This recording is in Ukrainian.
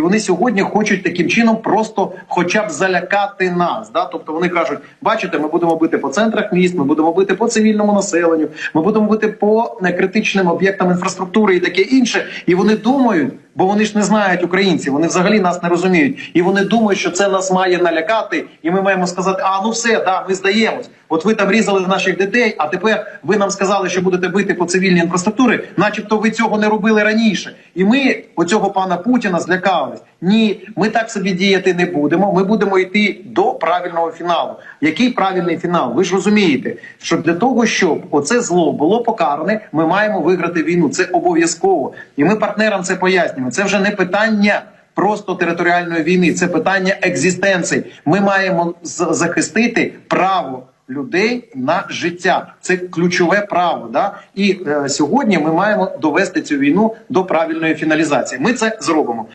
Вони сьогодні хочуть таким чином просто хоча б залякати нас. Да? Тобто вони кажуть: бачите, ми будемо бити по центрах міст, ми будемо бити по цивільному населенню, ми будемо бити по некритичним об'єктам інфраструктури і таке інше. І вони думають, бо вони ж не знають українців, вони взагалі нас не розуміють. І вони думають, що це нас має налякати, і ми маємо сказати: а ну все, да, ми здаємось. От ви там різали наших дітей, а тепер ви нам сказали, що будете бити по цивільній інфраструктурі, начебто ви цього не робили раніше. І ми оцього пана Путіна злякались. Ні, ми так собі діяти не будемо. Ми будемо йти до правильного фіналу. Який правильний фінал? Ви ж розумієте, що для того, щоб оце зло було покаране, ми маємо виграти війну. Це обов'язково. І ми партнерам це пояснюємо. Це вже не питання. Просто територіальної війни це питання екзистенції. Ми маємо захистити право людей на життя. Це ключове право. Да? І е, сьогодні ми маємо довести цю війну до правильної фіналізації. Ми це зробимо.